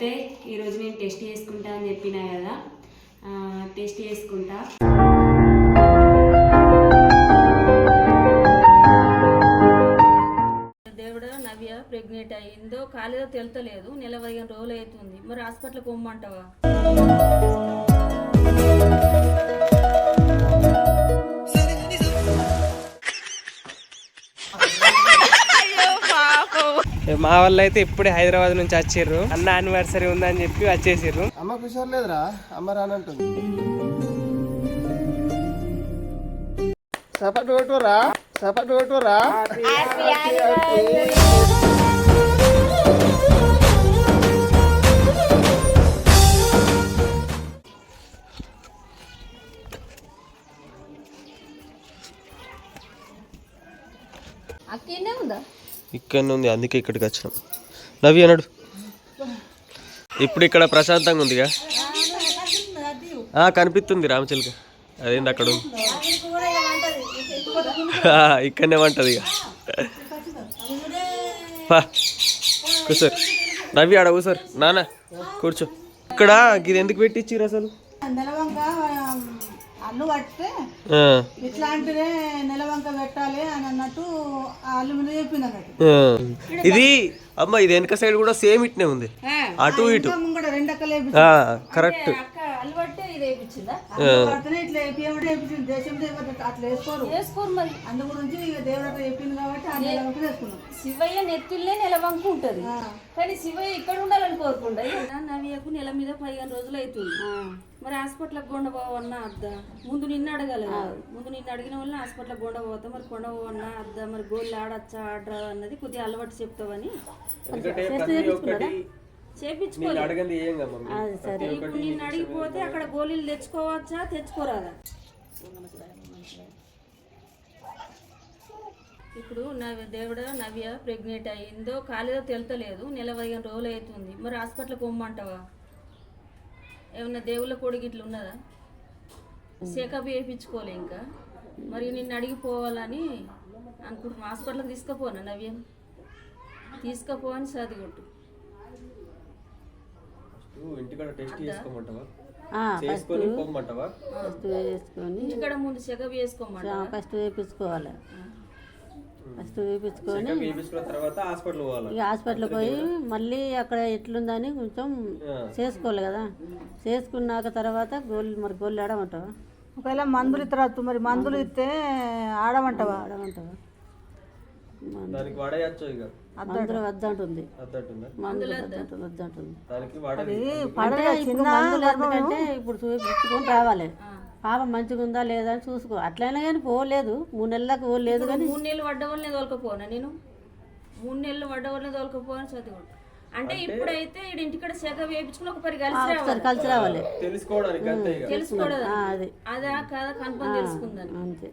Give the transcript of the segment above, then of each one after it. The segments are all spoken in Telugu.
అయితే ఈరోజు నేను టెస్ట్ చేసుకుంటా అని చెప్పినా కదా. టెస్ట్ చేసుకుంటా. దేవుడు నవ్య ప్రెగ్నెంట్ అయ్యిందో కాలేదో తెలుతలేదు. నెల పదిహేను రోజులు అవుతుంది. మరి హాస్పిటల్కి పొమ్మంటావా మా వాళ్ళు అయితే ఇప్పుడే హైదరాబాద్ నుంచి వచ్చిర్రు అన్న యానివర్సరీ ఉందని చెప్పి వచ్చేసిర్రు. అమ్మ కుషార్ లేదురా అమ్మ రానంటుంది. సపట్ కొట్టురా సపట్ కొట్టురా ఇక్కడనే ఉంది అందుకే ఇక్కడికి వచ్చినాం. నవ్వి అన్నాడు ఇప్పుడు ఇక్కడ ప్రశాంతంగా ఉందిగా. కనిపిస్తుంది రామచిలుక. అదేంది అక్కడ ఉంది? ఇక్కడనే వంటది ఇక. పా, కూర్చోరు. నవ్వి ఆడ కూర్చోరు. నాన్న కూర్చో. ఇక్కడ ఇది ఎందుకు పెట్టించారు అసలు? అన్ను పట్టితే నెలవంక పెట్టాలి అని అన్నట్టు మీద చెప్పింది. ఇది అమ్మ ఇది వెనక సైడ్ కూడా సేమ్ ఇట్నే ఉంది. అటు ఇటు. రెండు కరెక్ట్ అలవాటే ఇది వేయించిందా? ఇట్లా అట్లా వేసుకోరు. వేసుకోరు మరి. అందు గురించి ఇక దేవుడు అట్లా చెప్పింది కాబట్టి ఆ నెలవంక వేసుకున్నాం శివయ్య నెత్తుల్లే నెలవంక ఉంటది. కానీ శివయ్య ఇక్కడ ఉండాలని కోరుకుంటా. నవ్యకు నెల మీద పదిహేను రోజులు అవుతుంది. మరి హాస్పిటల్కి కొండ పోవన్నా అద్దా? ముందు నిన్ను అడగాలి కదా. ముందు నిన్ను అడిగిన వల్ల హాస్పిటల్కి కొండ పోతా మరి కొండ పోవన్నా అద్దా? మరి గోళ్ళు ఆడచ్చా ఆడరా అన్నది కొద్దిగా అలవాటు చెప్తావని. ఎందుకంటే ప్రతి ఒక్కటి చేపించుకో నేను అడగంది ఏం కదా మమ్మీ సరే ఇప్పుడు నిన్ను అడిగిపోతే అక్కడ గోళీలు తెచ్చుకోవచ్చా తెచ్చుకోరాదా? ఇప్పుడు నవ్య దేవుడు నవ్య ప్రెగ్నెంట్ అయ్యిందో కాలేదో తెలుతలేదు నెల పదిహేను రోజులు అవుతుంది. మరి హాస్పిటల్కి పొమ్మంటావా? ఏమన్నా దేవుళ్ళ కొడుకు ఇట్లా ఉన్నదా? చెకప్ చేయించుకోలే ఇంకా. మరి నిన్ను అడిగిపోవాలని అనుకుంటున్నా. హాస్పిటల్కి తీసుకుపోనా నవ్యం? తీసుకుపో అని చదిగొట్టు ఇంటికాడ టెస్ట్ చేసుకోమంటావా? ఆ, చేసుకొని పొమ్మంటావా? ఫస్ట్ వేసుకొని ఇక్కడ ముందు చెకప్ ఆ, ఫస్ట్ వేయించుకోవాలి ఫస్ట్ వేయించుకొని చెకప్ చేయించుకున్న తర్వాత హాస్పిటల్ పోవాలి? ఇక హాస్పిటల్కి పోయి మళ్ళీ అక్కడ ఎట్లుందని కొంచెం చేసుకోవాలి కదా. చేసుకున్నాక తర్వాత గోళ్ళు మరి గోళ్ళు ఆడమంటావా? ఒకవేళ మందులు ఇతరత్తు మరి మందులు ఇస్తే ఆడమంటావా? ఆడమంటావా? దానికి వాడేయచ్చు ఇక. వద్దంటుంది. ఎందుకంటే ఇప్పుడు చూపించుకొని రావాలి. పాప మంచిగా ఉందా లేదా అని చూసుకో. అట్లయినా కానీ పోలేదు. మూడు నెలల దాకా పోలేదు కానీ మూడు నెలలు పడ్డ వాళ్ళనే తోలుకపోనా నేను? మూడు నెలలు పడ్డ వాళ్ళనే తోలుకపోని చదువు అంటే ఇప్పుడైతే ఇంటికాడ సెగ వేయించుకుని ఒక పరి కలిసి రావాలి. కలిసి రావాలి. తెలుసుకోవడానికి అంతే ఇక. తెలుసుకోవడం. ఆ, అది. అదా కాదా కన్ఫర్మ్ తెలుసుకుందని. అంతే.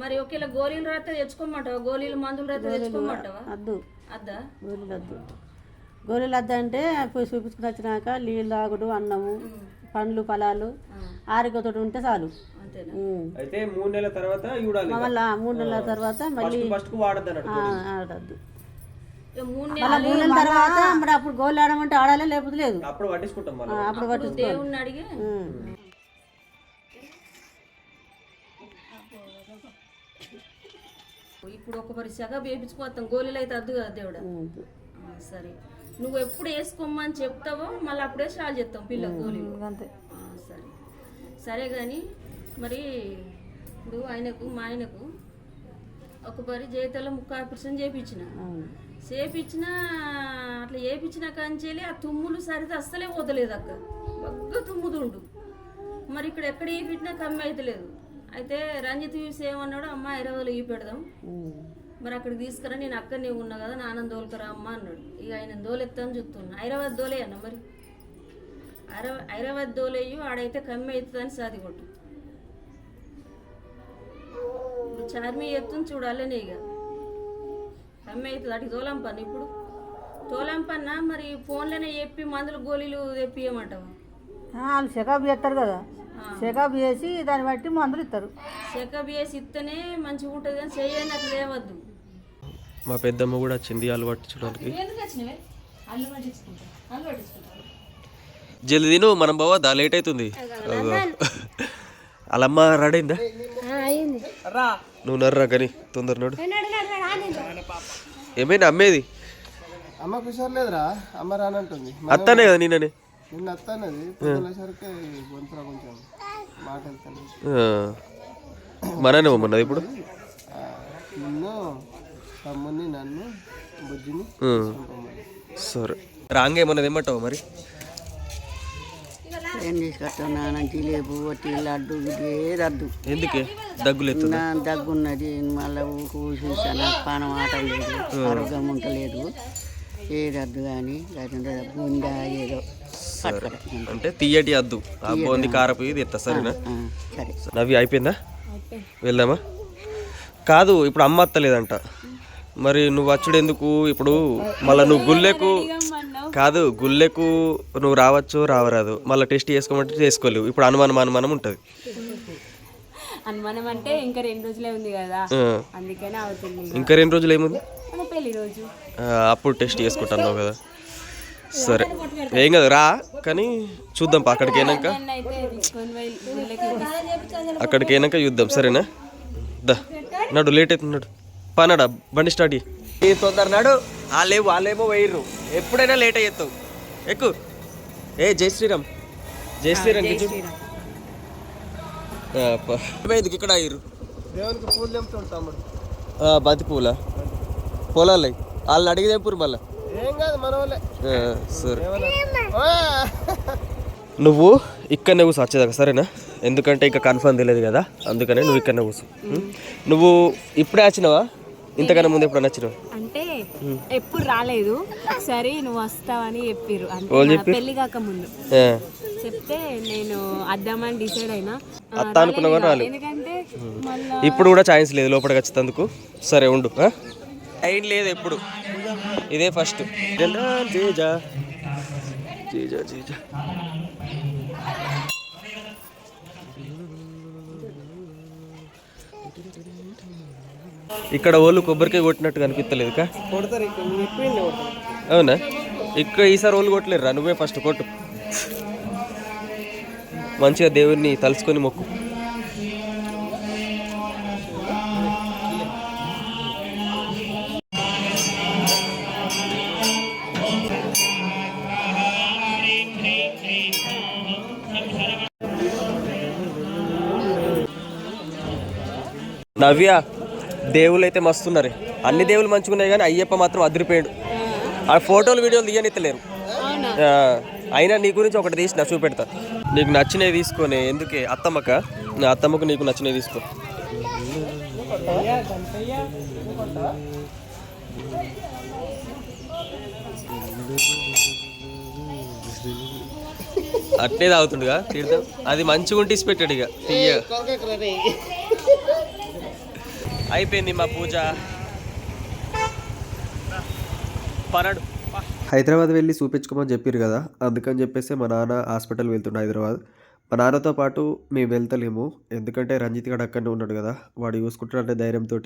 మరి ఒకేలా గోళీలు రాతే తెచ్చుకోమంటావా? గోళీలు మందులు రాతే తెచ్చుకోమంటావా? వద్దు. అద్దా? గోళీలు వద్దు. గోళీలు వద్ద అంటే పోయి చూపించుకుని వచ్చినాక నీళ్ళు తాగుడు అన్నము పండ్లు ఫలాలు ఆరోగ్యతోటి ఉంటే చాలు. అయితే మూడు నెలల తర్వాత మళ్ళీ మూడు నెలల తర్వాత మళ్ళీ ఫస్ట్కు వాడద్దు అన్నట్టు ఆ, ఆడద్దు మూడు నెలలు తర్వాత మరి అప్పుడు గోళ్ళు ఆడమంటే ఆడాలి లేకపోతే లేదు? అప్పుడు పట్టించుకుంటాం అప్పుడు దేవుణ్ణి అడిగి. ఇప్పుడు ఒక పరి సెగ వేయించుకోవస్తాం గోళీలు అయితే అద్దు కదా దేవుడా? సరే. నువ్వు ఎప్పుడు వేసుకోమని చెప్తావో మళ్ళీ అప్పుడే స్టార్ట్ చేస్తాం పిల్ల గోళీలు అంతే. సరే. సరే కానీ మరి ఇప్పుడు ఆయనకు మా ఆయనకు ఒక పరి జీవితంలో ముక్క ఆపరేషన్ చేయించిన అవును. చేపించిన అట్లా చేయించిన కంచెలి ఆ తుమ్ములు సరితే అస్సలే పోతలేదు అక్క. బగ్గ తుమ్ముతుండు. మరి ఇక్కడ ఎక్కడ పెట్టినా కమ్మి అవుతలేదు అయితే రంజిత్ చూసి ఏమన్నాడు అమ్మ ఇరవైలో ఈ పెడదాం. మరి అక్కడికి తీసుకురా నేను అక్కడనే ఉన్నా కదా నాన్న దోలుకరా అమ్మ అన్నాడు. ఇక ఆయన దోలెత్తాను చూస్తున్నా. హైదరాబాద్ దోలే అన్న మరి. హైదరాబాద్ దోలేయు ఆడైతే కమ్మి అవుతుందని సాది కొట్టు. ఇప్పుడు చార్మి ఎత్తుని చూడాలనే ఇక. కమ్మి అవుతుంది అటు తోలం పని ఇప్పుడు. తోలం పన్న మరి ఫోన్లోనే చెప్పి మందులు గోళీలు తెప్పియమంటావా? వాళ్ళు చెకప్ చేస్తారు కదా. చెకప్ చేసి దాన్ని బట్టి మందులు ఇస్తారు చెకప్ చేసి ఇస్తేనే మంచిగా ఉంటుంది కానీ చెయ్యని అట్లా లేవద్దు మా పెద్దమ్మ కూడా వచ్చింది అలవాటు చూడడానికి జల్ది తిను మనం పోవద్దా లేట్ అవుతుంది. వాళ్ళమ్మ రెడైందా? నువ్వు నర్రా కానీ తొందర నడు. ఏమైనా అమ్మేది? అమ్మ కుషార్ లేదురా అమ్మ రానంటుంది. అత్తానే కదా నిన్ననే. నిన్న అత్తన్నది పొద్దున్నసరికి గొంతురా కొంచెం మాట వెళ్తాను ఆ. మననే పోమన్నది ఇప్పుడు? నిన్ను తమ్ముని నన్ను బుజ్జిని. సరే. రాంగ్ ఏమన్నది ఏమంటావు మరి? ఏం తీసుకొస్తున్నా జిలేబు వట్టి లడ్డు ఇది రద్దు ఎందుకే? నా దగ్గున్నది మళ్ళీ చూసాను పానం ఆట లేదు ఆరోగ్యం ఉండలేదు కానీ లేకుంటే బూందా ఏదో పట్టుకోలే. అంటే తీయటి అద్దు. ఆ బోంది కారపు ఇది ఎత్తా సరేనా? సరే. నవ్వి అయిపోయిందా? వెళ్దామా? కాదు ఇప్పుడు అమ్మ అత్తలేదంట. మరి నువ్వు వచ్చుడు ఎందుకు? ఇప్పుడు మళ్ళీ నువ్వు గుల్లెకు కాదు గుల్లెకు నువ్వు రావచ్చు రావరాదు. మళ్ళీ టెస్ట్ చేసుకోమంటే చేసుకోలేవు. ఇప్పుడు అనుమానం అనుమానం ఉంటుంది. అనుమానం అంటే ఇంకా రెండు రోజులే ఉంది కదా. అందుకనే అవుతుంది. ఇంకా రెండు రోజులు ఏముంది? మన పెళ్ళి రోజు. ఆ, అప్పుడు టెస్ట్ చేసుకుంటున్నావు కదా. సరే. ఏం కదా రా. కానీ చూద్దాం పా అక్కడికి అయినాక అక్కడికి అయినాక చూద్దాం సరేనా? దా నడు లేట్ అవుతుంది నడు. పన్నాడా బండి స్టార్ట్ ఈ తొందర నడు. వాళ్ళేమో వాళ్ళేమో వేయరు ఎప్పుడైనా లేట్ అయ్యేస్తావు ఎక్కు. ఏ జై శ్రీరామ్. జై శ్రీరామ్ ఇక్కడ అయ్యారు దేవునికి పొలాలు. వాళ్ళని అడిగి తెంపురు మళ్ళా. సరే! నువ్వు ఇక్కడనే కూర్చో వచ్చేదాకా సరేనా? ఎందుకంటే ఇంకా కన్ఫర్మ్ తెలియదు కదా అందుకనే నువ్వు ఇక్కడనే కూర్చో? నువ్వు ఇప్పుడే వచ్చినావా ఇంతకన్నా ముందు ఎప్పుడు నచ్చినావు? అంటే ఎప్పుడు రాలేదు. ఒకసారి నువ్వు వస్తావని చెప్పిర్రు. అంటే? పెళ్ళి కాక ముందు. చెప్తే నేను అద్దామని డిసైడ్ అయినా. అత్త రాలేదు? ఇక. ఎందుకంటే మళ్ళా ఇప్పుడు కూడా ఛాన్స్ లేదు లోపలికి వచ్చేందుకు. సరే ఉండు? టైం లేదు ఎప్పుడు. ఇదే ఫస్ట్. జీజా జీజా జీజా ఇక్కడ ఓళ్ళు కొబ్బరికాయ కొట్టినట్టు కనిపించలేదు అవునా? ఇక్కడ ఈసారి ఓళ్ళు కొట్టలేరు రా నువ్వే ఫస్ట్ కొట్టు. మంచిగా దేవుడిని తలుచుకొని మొక్కు. నవ్య దేవుళ్ళు అయితే మస్తున్నారే. అన్ని మంచిగా ఉన్నాయి కానీ అయ్యప్ప మాత్రం అదిరిపోయాడు. ఆ ఫోటోలు వీడియోలు తీయనిత్తలేరు. అయినా నీ గురించి ఒకటి తీసిన చూపెడతా. నీకు నచ్చినవి తీసుకొని ఎందుకే? అత్తమ్మక? నా అత్తమ్మకు నీకు నచ్చినవి తీసుకో. అట్నే తాగుతుండగా తీర్థం. అది మంచిగా ఉంటే ఇసి పెట్టాడు ఇక. అయిపోయింది మా పూజ. పనడు హైదరాబాద్ వెళ్ళి చూపించుకోమని చెప్పారు కదా అందుకని చెప్పేసి మా నాన్న హాస్పిటల్ వెళ్తుండే హైదరాబాద్. మా నాన్నతో పాటు మేము వెళ్తలేము ఎందుకంటే రంజిత్ గడు అక్కడనే ఉన్నాడు కదా వాడు చూసుకుంటాడనే ధైర్యంతో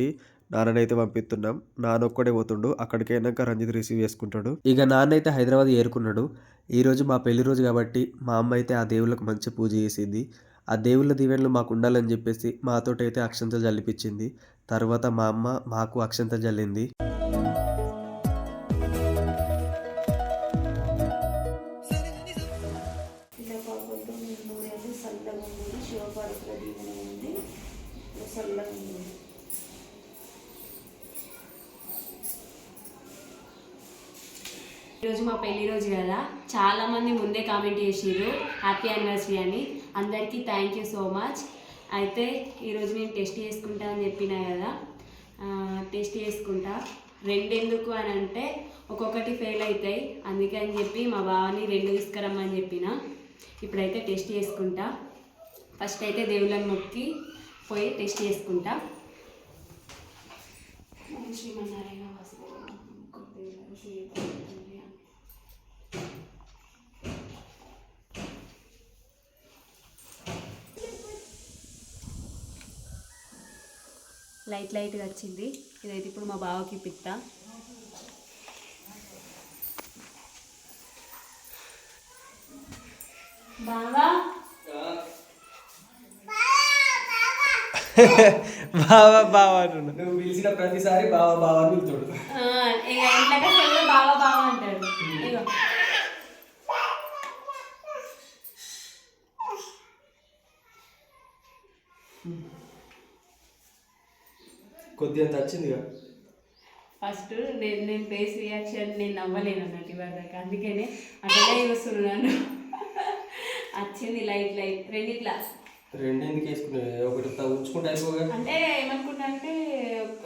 నాన్ననైతే పంపిస్తున్నాం. నాన్న ఒక్కడే పోతుండు అక్కడికి అయినాక రంజిత్ రిసీవ్ చేసుకుంటాడు. ఇక నాన్న అయితే హైదరాబాద్ ఏరుకున్నాడు ఈరోజు మా పెళ్ళి రోజు కాబట్టి మా అమ్మ అయితే ఆ దేవుళ్ళకు మంచి పూజ చేసింది. ఆ దేవుళ్ళ దీవెనలు మాకు ఉండాలని చెప్పేసి మాతోటైతే అక్షంతలు జల్లిపించింది తర్వాత మా అమ్మ మాకు అక్షంత జల్లింది. ఈరోజు మా పెళ్ళి రోజు కదా. చాలా మంది ముందే కామెంట్ చేసిర్రు. హ్యాపీ యానివర్సరీ అని. అందరికీ థ్యాంక్ యూ సో మచ్ అయితే ఈరోజు నేను టెస్ట్ చేసుకుంటా అని చెప్పినా కదా టెస్ట్ చేసుకుంటా. రెండెందుకు అని అంటే ఒక్కొక్కటి ఫెయిల్ అవుతాయి. అందుకని చెప్పి మా బావని రెండు తీసుకురమ్మని చెప్పిన. ఇప్పుడైతే టెస్ట్ చేసుకుంటా. ఫస్ట్ అయితే దేవుళ్ళని మొక్కి పోయి టెస్ట్ చేసుకుంటా. శ్రీమన్నారాయణ లైట్ లైట్గా వచ్చింది. ఇదైతే ఇప్పుడు మా బావకి పిత్త బావా? బావా బావా నువ్వు పిలిచిన ప్రతిసారి బావా బావా అని పిలుచుడు బావా కొద్దిగా వచ్చిందిగా ఫస్ట్ నేను నేను ఫేస్ రియాక్షన్ నేను నవ్వలేను అన్నట్టు ఇవాళ అందుకనే అట్లనే చూస్తున్నాను వచ్చింది లైట్ లైట్. రెండిట్లా. రెండు ఎందుకు వేసుకున్నావు? ఒకటి ఉంచుకుంటే అయిపోగా. అంటే ఏమనుకుంటా అంటే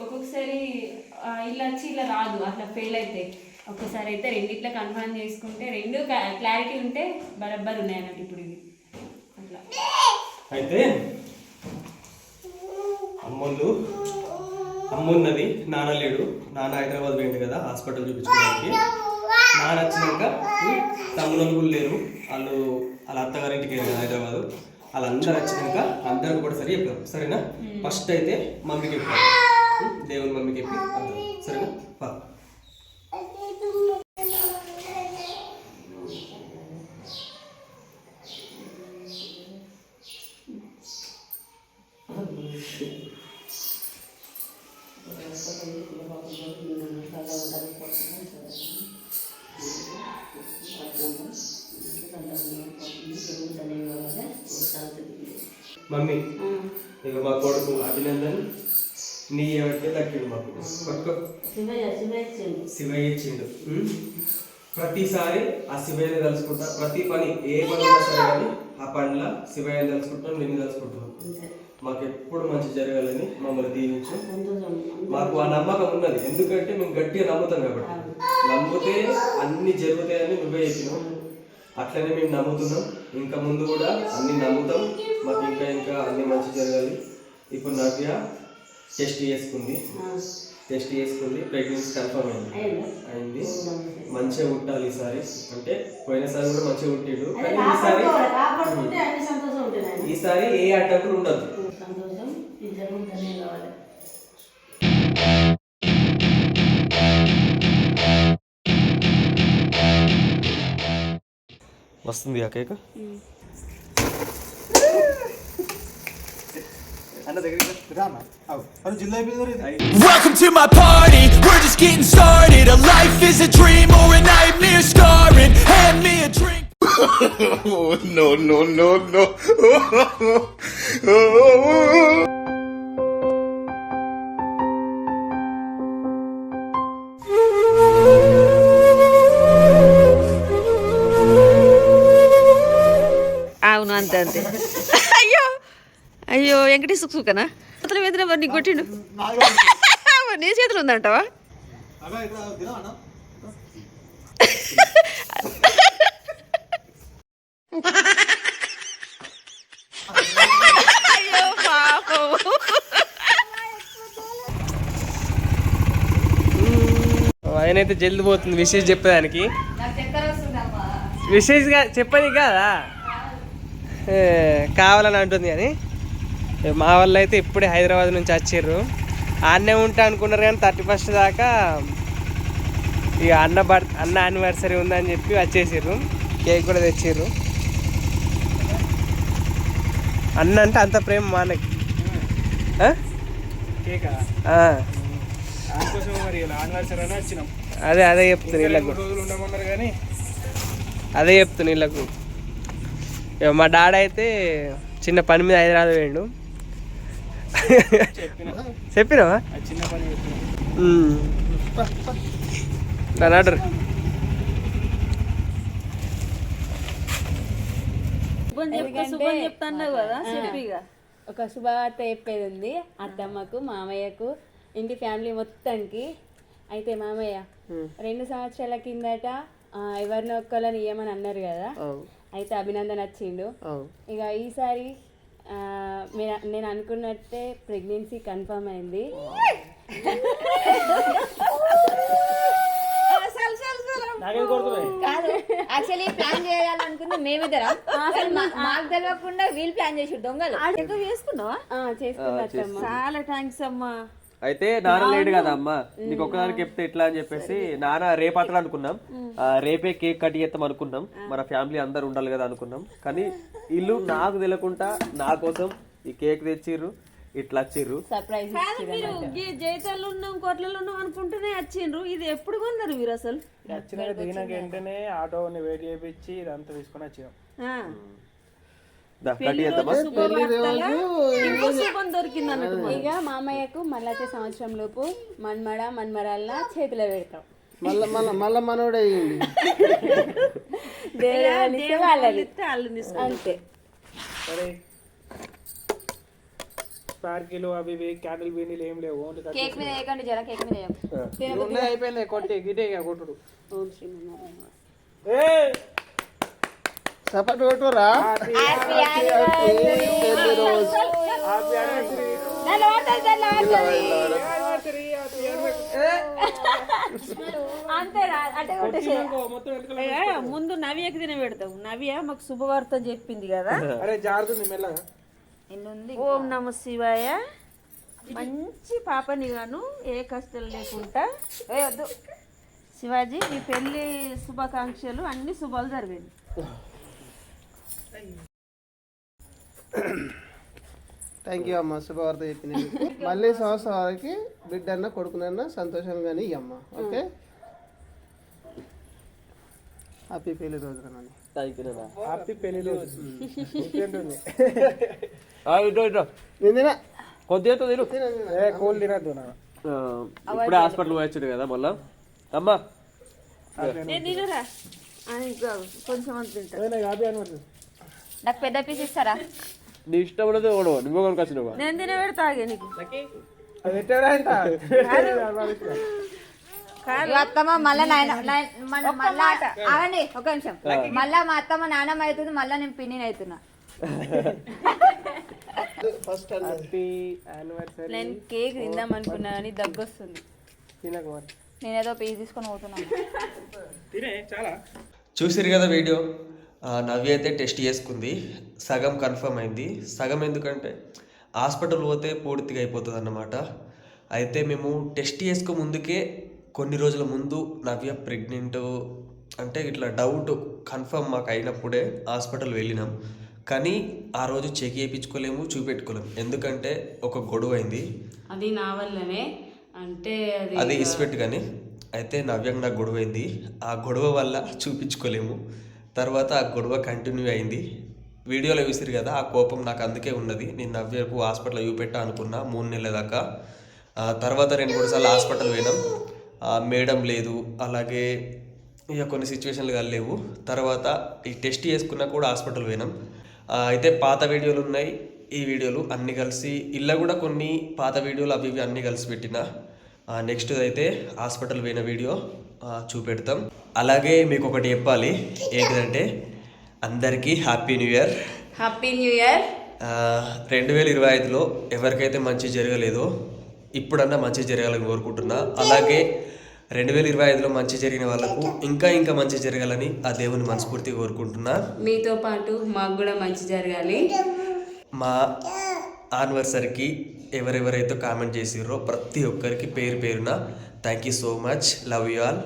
ఒక్కొక్కసారి ఇలా వచ్చి ఇలా రాదు. అట్లా ఫెయిల్ అయితే. ఒక్కసారి అయితే రెండిట్లా కన్ఫర్మ్ చేసుకుంటే రెండు క్లారిటీ ఉంటే బరబ్బర్ ఉన్నాయి అన్నట్టు ఇప్పుడు ఇవి. అట్లా. అయితే అమ్మోళ్ళు అమ్మున్నది నాన్న లేడు. నాన్న హైదరాబాద్ పోయింది కదా హాస్పిటల్ చూపించుకోవడానికి. నాన్న వచ్చినాక తమ్ముళ్ళు కూడా లేరు. వాళ్ళు వాళ్ళ అత్తగారింటికి వెళ్ళారు హైదరాబాద్. వాళ్ళందరూ వచ్చినాక అందరికి కూడా సరే చెప్పారు సరేనా? ఫస్ట్ అయితే మమ్మీకి చెప్పారు? దేవుని మమ్మీకి చెప్పి అందరూ. సరేనా పా. మమ్మీ ఇక మా కొడుకు అభినందన్ నీ ఎవరికే దక్కిండు మాకు పట్టుకో శివయ్య ఇచ్చిండు ఉం? ప్రతిసారి ఆ శివయ్యని తలుచుకుంటా. ప్రతి పని ఏ పని సరే కానీ ఆ పనిలో శివయ్యని తలుచుకుంటాం నిన్ను తలుచుకుంటున్నాం మాకు ఎప్పుడు మంచి జరగాలని మమ్మల్ని దీవించు. మాకు ఆ నమ్మకం ఉన్నది. ఎందుకంటే మేము గట్టిగా నమ్ముతాం కాబట్టి. నమ్మితే అన్ని జరుగుతాయని నువ్వే చెప్పినావు. అట్లనే మేము నమ్ముతున్నాం. ఇంకా ముందు కూడా అన్ని నమ్ముతాం. మాకు ఇంకా ఇంకా అన్ని మంచి జరగాలి. ఇప్పుడు నవ్య టెస్ట్ చేసుకుంది. టెస్ట్ చేసుకుంది ప్రెగ్నెన్సీ కన్ఫర్మ్ అయింది. అయింది? మంచిగా పుట్టాలి ఈసారి అంటే పోయినసారి కూడా మంచిగా పుట్టిండు. కానీ ఈసారి ఈసారి ఏ అడ్డంకులు ఉండదు. వస్తుంది ఆ cake? Welcome to my party, we're just getting started. A life is a dream or a nightmare scarring. Hand me a drink. oh, no, no, no, no. oh. a un. Venkateswara సుఖనా అతను ఎదురు మరి నీకు కొట్టిండు. నీ చేతులు ఉందంటావా? అయ్యో పాపం. ఆయన అయితే జల్ది పోతుంది విశేష్ చెప్పేదానికి. విశేష్గా చెప్పని కాదా? కావాలని అంటుంది కానీ. మా వాళ్ళు అయితే ఇప్పుడే హైదరాబాద్ నుంచి వచ్చిర్రు. ఆడనే ఉంటా అనుకున్నారు కానీ థర్టీ ఫస్ట్ దాకా ఇక అన్న బర్త్ అన్న యానివర్సరీ ఉందని చెప్పి వచ్చేసిర్రు. కేక్ కూడా తెచ్చిర్రు. అన్న అంటే అంత ప్రేమ మా అన్నకి ఆ? ఆ. అదే అదే చెప్తుంది వీళ్ళకు అదే చెప్తుంది వీళ్ళకు మా డాడీ అయితే చిన్న పని మీద హైదరాబాద్ పోయిండు. చెప్పినావా. దాని ఆర్డర్. ఒక శుభవార్త చెప్పేది ఉంది అత్తమ్మకు మామయ్యకు ఇంటి ఫ్యామిలీ మొత్తానికి. అయితే మామయ్య రెండు సంవత్సరాల కిందట ఆ, ఎవరినో ఒక్కళ్ళని ఇయ్యమని అన్నారు కదా. అయితే అభినందన్ వచ్చిండు. ఇక ఈసారి నేను అనుకున్నట్టే ప్రెగ్నెన్సీ కన్ఫర్మ్ అయింది. కాదు యాక్చువల్లీ ప్లాన్ చేయాలనుకుంది మేమిద్దరం. మాకు తెలియకుండా వీళ్ళు ప్లాన్ చేసి దొంగలు. చేసుకున్నావా చాలా థ్యాంక్స్ అమ్మా. అయితే నాన్న లేడు కదా అమ్మ. నీకు ఒక్కదానికి చెప్తే ఎట్లా అని చెప్పేసి నాన్న రేపు అతడు అనుకున్నాం. రేపే కేక్ కట్ చేద్దాం అనుకున్నాం. మన ఫ్యామిలీ అందరు ఉండాలి కదా అనుకున్నాం. కానీ ఇల్లు నాకు తెలియకుండా నా కోసం ఈ కేక్ తెచ్చిర్రు ఇట్లా వచ్చిర్రు. సర్ప్రైజ్ ఉన్నాం కోట్లలో ఉన్నాం అనుకుంటూనే వచ్చిండ్రు. ఇది ఎప్పుడు కొన్నారు మీరు అసలు? వచ్చిన దిగినాక వెంటనే ఆటోని వెయిట్ చేయించి ఇదంతా తీసుకొని వచ్చినాం. ఇంకో మామయ్యకు మళ్ళీ వచ్చే సంవత్సరం లోపు మన్మడ మన్మరాల చేతిలో పెడతాం. మళ్ళా మళ్ళా మళ్ళా మనోడే అయ్యింది. అంతే. సరే. స్పార్కిలు అవి ఇవి క్యాండిల్ బీనీలు ఏం లేవు ఓన్లీ కేక్ మీద వేయకండి జర కేక్ మీద వేయం. ఉన్నాయి అయిపోయింది కొట్టి గిటే కొట్టుడు. ఓం శ్రీ. ముందు నవ్యకి తిన పెడతావు నవ్య మాకు శుభవార్త చెప్పింది కదా ఓం నమ శివాయ మంచి పాపని గాను ఏ కష్టం లేకుండా ఏ వద్దు శివాజీ మీ పెళ్ళి శుభాకాంక్షలు అన్ని శుభాలు జరిగాయి థ్యాంక్ యూ అమ్మ. శుభవార్త చెప్పినందుకు మళ్ళీ సంవత్సరాలకి బిడ్డన్న కొడుకునన్న సంతోషంగానే ఇయ్యమ్మ ఓకే హ్యాపీ పెళ్ళి రోజు నాన్న. హ్యాపీ పెళ్ళి రోజు. ఆ, ఇటో ఇటో. నిన్న కొద్దిగా తిను. ఏ కోల్ తినద్దు ఇప్పుడే హాస్పిటల్ వచ్చాడు కదా మళ్ళా. అమ్మా. కొంచెం అంత నాకు పెద్ద పీస్ ఇస్తారా? నీ ఇష్టం ఉన్నది ఒకడు నువ్వు కొనుక వచ్చినావా నేను తిన పెడతా ఆగే నీకు. ఇగో అత్తమ్మ మళ్ళా నాయన నాయన- మన- మళ్ళా ఆగండి ఒక నిమిషం. మళ్ళా మా అత్తమ్మ నాన్నమ్మ అవుతుంది మళ్ళా నేను పిన్ని అవుతున్నా ఫస్ట్ హ్యాపీ యానివర్సరీ నేను కేక్ తిందాం అనుకున్నా కానీ దగ్గు వస్తుంది తినక మరి. నేనేదో పీస్ తీసుకొని పోతున్నాను చాలా. చూసిరు కదా వీడియో? ఆ, నవ్య అయితే టెస్ట్ చేసుకుంది. సగం కన్ఫర్మ్ అయింది. సగం ఎందుకంటే హాస్పిటల్ పోతే పూర్తిగా అయిపోతుంది అన్నమాట అయితే మేము టెస్ట్ చేసుకో ముందుకే కొన్ని రోజుల ముందు నవ్య ప్రెగ్నెంట్ అంటే ఇట్లా డౌట్ కన్ఫర్మ్ మాకు అయినప్పుడే హాస్పిటల్ వెళ్ళినాం. కానీ ఆ రోజు చెక్ చేయించుకోలేము చూపెట్టుకోలేము ఎందుకంటే ఒక గొడవ అయింది. అది నా వల్లనే అంటే అది అది ఇస్పెట్ కానీ అయితే నవ్యంగా నాకు గొడవ అయింది. ఆ గొడవ వల్ల చూపించుకోలేము. తర్వాత ఆ గొడవ కంటిన్యూ అయింది. వీడియోలో చూసిరు కదా ఆ కోపం నాకు అందుకే ఉన్నది. నేను నవ్వేపు హాస్పిటల్ చూపెట్టా అనుకున్నా మూడు నెలల దాకా. తర్వాత రెండు మూడు సార్లు హాస్పిటల్ పోయినాం. మేడం లేదు అలాగే ఇక కొన్ని సిచ్యువేషన్లు కలలేవు తర్వాత ఈ టెస్ట్ చేసుకున్నా కూడా హాస్పిటల్ పోయినాం. అయితే పాత వీడియోలు ఉన్నాయి ఈ వీడియోలు అన్నీ కలిసి ఇలా కూడా కొన్ని పాత వీడియోలు అవి ఇవి అన్నీ కలిసి పెట్టిన. నెక్స్ట్ అయితే హాస్పిటల్ పోయిన వీడియో చూపెడతాం. అలాగే మీకు ఒకటి చెప్పాలి ఏంటంటే అందరికీ happy new year happy new year రెండు వేల ఇరవై ఐదులో ఎవరికైతే మంచి జరగలేదో ఇప్పుడన్నా మంచి జరగాలని కోరుకుంటున్నా. అలాగే రెండు వేల ఇరవై ఐదులో మంచి జరిగిన వాళ్ళకు ఇంకా ఇంకా మంచి జరగాలని ఆ దేవుని మనస్ఫూర్తిగా కోరుకుంటున్నా. మీతో పాటు మాకు కూడా మంచి జరగాలి. మా ఆనివర్సరీకి ఎవరెవరైతే కామెంట్ చేసిర్రో ప్రతి ఒక్కరికి పేరు పేరున thank you so much love you all